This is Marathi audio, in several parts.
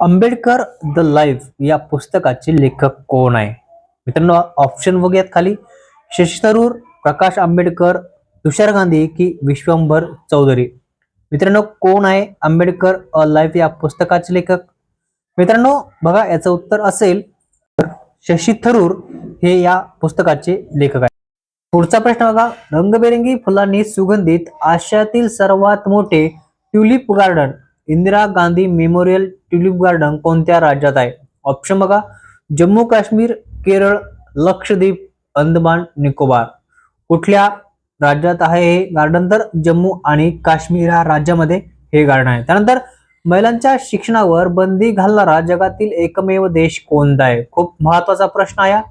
आंबेडकर द लाईफ या पुस्तकाचे लेखक कोण आहे? मित्रांनो ऑप्शन बघूयात खाली. शशी थरूर प्रकाश आंबेडकर तुषार गांधी की विश्वंभर चौधरी. मित्रांनो कोण आहे आंबेडकर अ लाईफ या पुस्तकाचे लेखक? मित्रांनो बघा याचं उत्तर असेल तर शशी थरूर हे या पुस्तकाचे लेखक आहे पुढचा प्रश्न बघा. रंगबेरंगी फुलांनी सुगंधित आशियातील सर्वात मोठे tulip garden. Indira Gandhi memorial tulip garden कोणत्या राज्यात आहे? ऑप्शन बघा. जम्मू काश्मीर केरळ लक्षद्वीप अंदमान निकोबार. कुठल्या राज्यात आहे हे गार्डन? तर जम्मू आणि काश्मीर ह्या राज्यामध्ये हे गार्डन आहे. त्यानंतर महिलांच्या शिक्षणावर बंदी घालणारा जगातील एकमेव देश कोणता आहे? खूप महत्त्वाचा प्रश्न आहे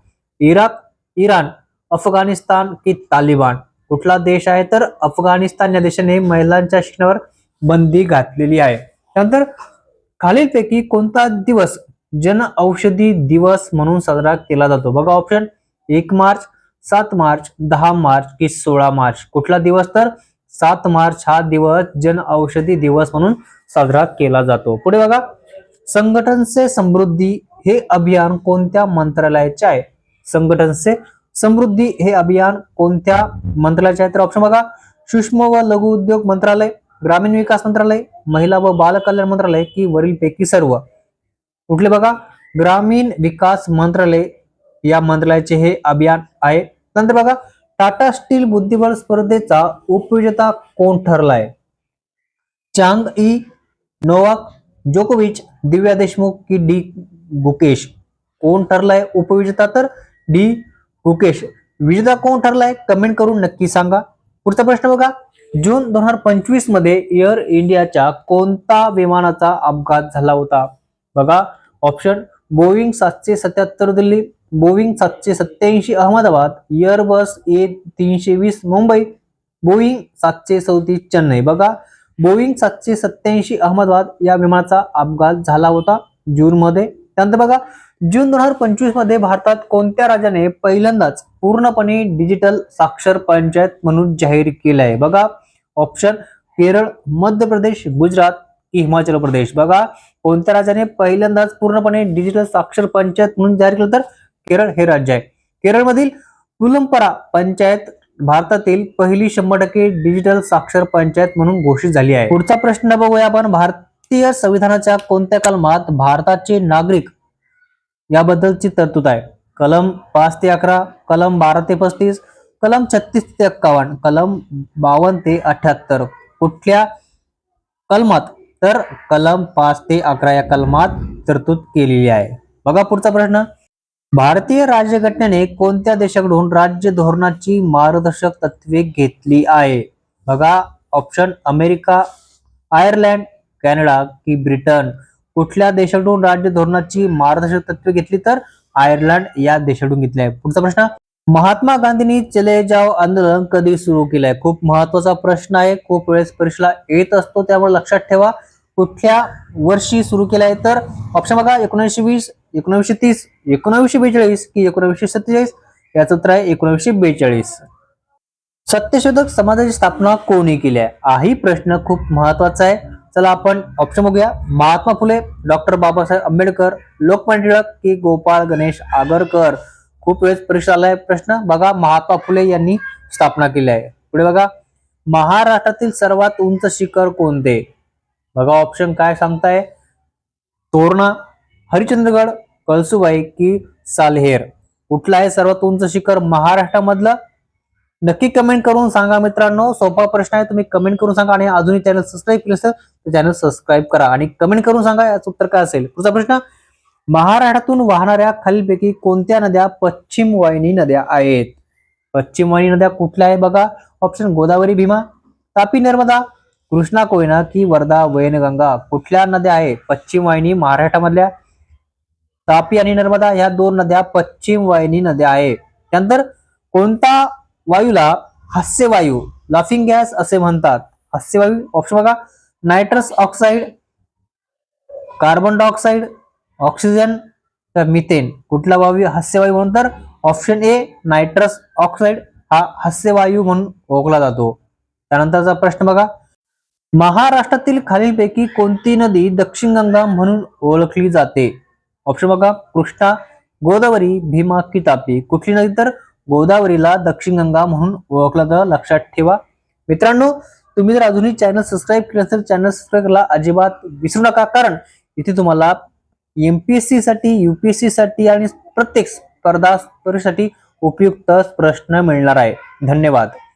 इराक इराण अफगाणिस्तान की तालिबान? कुठला देश आहे? तर अफगाणिस्तान या देशाने महिलांच्या शिक्षणावर बंदी घातलेली आहे. त्यानंतर खालीलपैकी कोणता दिवस जन औषधी दिवस म्हणून साजरा केला जातो? बघा ऑप्शन एक मार्च सात मार्च दहा मार्च की सोळा मार्च. कुठला दिवस तर? सात मार्च हा दिवस जन औषधी दिवस म्हणून साजरा केला जातो. पुढे बघा संघटन से समृद्धी हे अभियान कोणत्या मंत्रालयाचे आहे? संघटन से समृद्धी हे अभियान कोणत्या मंत्रालयाचे आहे? तर ऑप्शन बघा सूक्ष्म व लघु उद्योग मंत्रालय ग्रामीण विकास मंत्रालय महिला व बाल कल्याण मंत्रालय की वरीलपैकी सर्व. कुठले बघा ग्रामीण विकास मंत्रालय या मंत्रालयाचे हे अभियान आहे. नंतर बघा टाटा स्टील बुद्धिबळ स्पर्धेचा उपविजेता कोण ठरलाय? चांग ई नोवाक जोकोविच दिव्या देशमुख की डी गुकेश? कोण ठरलाय उपविजेता तर? डी गुकेश. विजेता कोण ठरलाय? कमेंट करून नक्की सांगा. पुढचा प्रश्न बघा जून दोन हजार पंचवीसमध्ये एअर इंडियाच्या कोणता विमानाचा अपघात झाला होता? बघा ऑप्शन बोईंग सातशे सत्याहत्तर दिल्ली बोईंग सातशे सत्याऐंशी अहमदाबाद एअरबस ए तीनशे वीस मुंबई बोईंग सातशे चौतीस चेन्नई. बघा बोईंग सातशे सत्याऐंशी अहमदाबाद या विमानाचा अपघात झाला होता जून मध्ये. त्यानंतर बघा जून दोन हजार पंचवीसमध्ये भारतात कोणत्या राज्याने पहिल्यांदाच पूर्णपणे डिजिटल साक्षर पंचायत म्हणून जाहीर केलं आहे बघा ऑप्शन केरळ मध्य प्रदेश गुजरात की हिमाचल प्रदेश. बघा कोणत्या राज्याने पहिल्यांदाच पूर्णपणे डिजिटल साक्षर पंचायत म्हणून जाहीर केलं तर केरळ हे राज्य आहे. केरळमधील कुलंपरा पंचायत भारतातील पहिली शंभर टक्के डिजिटल साक्षर पंचायत म्हणून घोषित झाली आहे. पुढचा प्रश्न बघूया आपण. भारतीय संविधानाच्या कोणत्या कलमात भारताचे नागरिक याबद्दलची तरतूद आहे? कलम पाच ते अकरा कलम बारा ते पस्तीस कलम छत्तीस ते एक्कावन्न कलम बावन्न ते अठ्याहत्तर. कुठल्या कलमात? तर कलम पाच ते अकरा या कलमात तरतूद केलेली आहे. बघा पुढचा प्रश्न. भारतीय राज्यघटनेने कोणत्या देशाकडून राज्य धोरणाची मार्गदर्शक तत्वे घेतली आहे? बघा ऑप्शन अमेरिका आयर्लंड कॅनडा की ब्रिटन. कुठल्या देशाकडून राज्य धोरणाची मार्गदर्शक तत्वे घेतली? तर आयर्लंड या देशाकडून घेतली आहे. पुढचा प्रश्न. महात्मा गांधींनी चले जाव आंदोलन कधी सुरू केलंय? खूप महत्त्वाचा प्रश्न आहे. खूप वेळेस परीक्षेला येत असतो त्यामुळे लक्षात ठेवा. कुठल्या वर्षी सुरू केलाय? तर ऑप्शन बघा एकोणीसशे वीस एकोणीसशे तीस एकोणीसशे बेचाळीस की एकोणीसशे सत्तेचाळीस? याचं उत्तर आहे एकोणीसशे बेचाळीस. सत्यशोधक समाजाची स्थापना कोणी केली आहे? हाही प्रश्न खूप महत्त्वाचा आहे. चला आपण ऑप्शन बघूया. महात्मा फुले डॉक्टर बाबासाहेब आंबेडकर लोकमान्य टिळक की गोपाळ गणेश आगरकर? खूप वेळेस परीक्षा आलाय. प्रश्न बघा महात्मा फुले यांनी स्थापना केली आहे. पुढे बघा महाराष्ट्रातील सर्वात उंच शिखर कोणते? बघा ऑप्शन काय सांगताय? तोरणा हरिश्चंद्रगड कळसुबाई की सालहेर. कुठलं आहे सर्वात उंच शिखर महाराष्ट्रामधलं? नक्की कमेंट करून सांगा मित्रांनो. सोपा प्रश्न आहे तुम्ही कमेंट करून सांगा आणि अजूनही चॅनल सबस्क्राईब केलं असेल तर चॅनल सबस्क्राईब करा. आणि कमेंट करून सांगा याचं उत्तर काय असेल? पुढचा प्रश्न महाराष्ट्रातून वाहणाऱ्या खालीलपैकी कोणत्या नद्या पश्चिम वाहिनी नद्या आहेत? पश्चिम वाहिनी नद्या कुठल्या आहे बघा? ऑप्शन गोदावरी भीमा तापी नर्मदा कृष्णा कोयना की वर्धा वैनगंगा. कुठल्या नद्या आहे पश्चिम वाहिनी महाराष्ट्रामधल्या तापी आणि नर्मदा ह्या दोन नद्या पश्चिम वाहिनी नद्या आहे त्यानंतर कोणता वायूला हास्यवायू लाफिंग गॅस असे म्हणतात? हास्यवायू ऑप्शन बघा. Nitrous oxide carbon dioxide oxygen तर मिथेन. कुठला वायू? हास्यवायू म्हणून तर ऑप्शन ए नायट्रस ऑक्साईड. हा हास्यवायू म्हणून ओळखला जातो. त्यानंतरचा प्रश्न बघा. महाराष्ट्रातील खालीलपैकी कोणती नदी दक्षिण गंगा म्हणून ओळखली जाते? ऑप्शन बघा. कृष्णा गोदावरी भीमा की तापी कुठली नदी तर गोदावरीला दक्षिण गंगा म्हणून ओळखलं जातं? लक्षात ठेवा. मित्रांनो तुम्ही जर अजूनही चॅनल सबस्क्राईब केलं असेल चॅनल सबस्क्राईब करायला अजिबात विसरू नका कारण इथे तुम्हाला एमपीएससी साठी युपीएससी साठी आणि प्रत्येक स्पर्धा परीक्षेसाठी उपयुक्त प्रश्न मिळणार आहे. धन्यवाद.